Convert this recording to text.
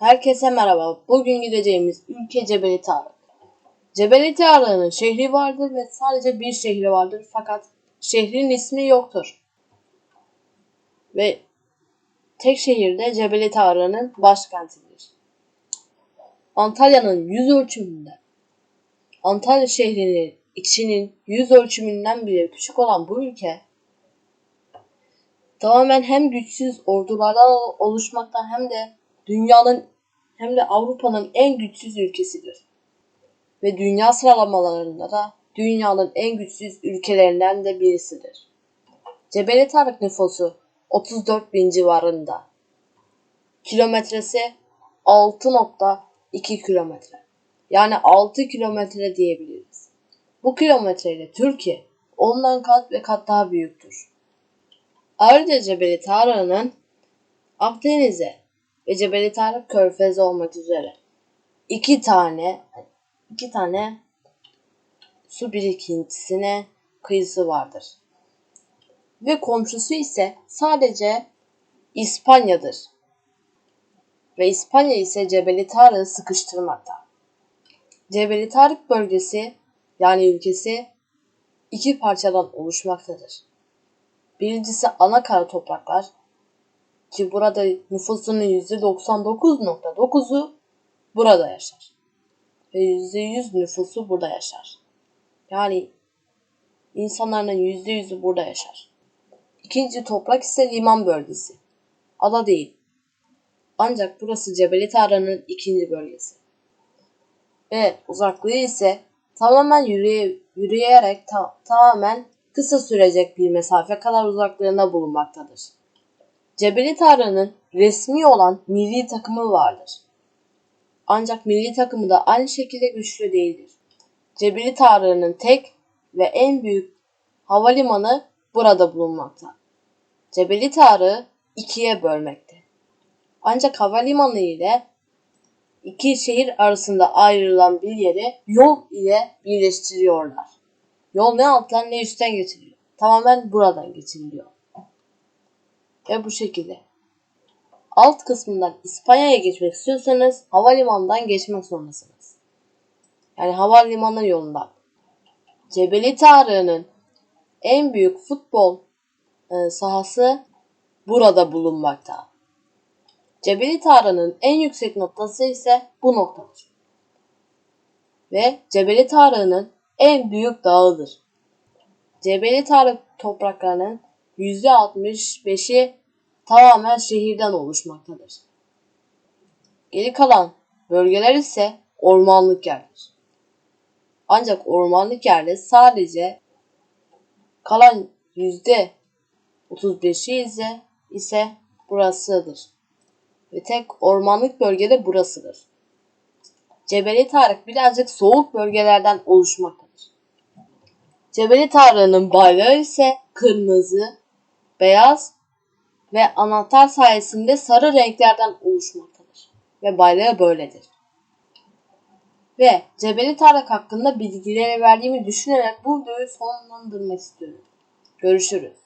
Herkese merhaba. Bugün gideceğimiz ülke Cebeli Tarık. Cebeli Tarık'ın şehri vardır ve sadece bir şehri vardır fakat şehrin ismi yoktur. Ve tek şehirde Cebeli Tarık'ın başkentidir. Antalya'nın yüz ölçümünde Antalya şehrinin içinin yüz ölçümünden bile küçük olan bu ülke tamamen hem güçsüz ordulardan oluşmaktan hem de dünyanın hem de Avrupa'nın en güçsüz ülkesidir. Ve dünya sıralamalarında da dünyanın en güçsüz ülkelerinden de birisidir. Cebeli Tarık nüfusu 34 bin civarında. Kilometresi 6.2 kilometre. Yani 6 kilometre diyebiliriz. Bu kilometreyle Türkiye ondan kat ve kat daha büyüktür. Ayrıca Cebeli Tarık'ın Akdeniz'e ve Cebeli Tarık Körfezi olmak üzere iki tane iki tane su birikintisine kıyısı vardır. Ve komşusu ise sadece İspanya'dır. Ve İspanya ise Cebeli Tarık'ı sıkıştırmakta. Cebeli Tarık bölgesi yani ülkesi iki parçadan oluşmaktadır. Birincisi ana kara topraklar ki burada nüfusunun %99.9'u burada yaşar. Ve %100 nüfusu burada yaşar. Yani insanların %100'ü burada yaşar. İkinci toprak ise liman bölgesi. Ada değil. Ancak burası Cebeli Tarık'ın ikinci bölgesi. Ve uzaklığı ise tamamen yürüye, yürüyerek ta, tamamen kısa sürecek bir mesafe kadar uzaklığında bulunmaktadır. Cebeli Tarık'ın resmi olan milli takımı vardır. Ancak milli takımı da aynı şekilde güçlü değildir. Cebeli Tarık'ın tek ve en büyük havalimanı burada bulunmakta. Cebeli Tarık'ı ikiye bölmekte. Ancak havalimanı ile iki şehir arasında ayrılan bir yeri yol ile birleştiriyorlar. Yol ne alttan ne üstten geçiliyor. Tamamen buradan geçiliyor. Ve bu şekilde. Alt kısmından İspanya'ya geçmek istiyorsanız havalimanından geçmek zorundasınız. Yani havalimanı yolundan. Cebeli Tarık'ın en büyük futbol e, sahası burada bulunmakta. Cebeli Tarık'ın en yüksek noktası ise bu noktadır. Ve Cebeli Tarık'ın en büyük dağıdır. Cebeli Tarık topraklarının %65'i tamamen şehirden oluşmaktadır. Geri kalan bölgeler ise ormanlık yerdir. Ancak ormanlık yerde sadece kalan %35'i ise, ise burasıdır. Ve tek ormanlık bölgede burasıdır. Cebeli Tarık birazcık soğuk bölgelerden oluşmaktadır. Cebeli Tarık'ın bayrağı ise kırmızı, beyaz ve anahtar sayesinde sarı renklerden oluşmaktadır. Ve bayrağı böyledir. Ve Cebeli Tarık hakkında bilgileri verdiğimi düşünerek bu videoyu sonlandırmak istiyorum. Görüşürüz.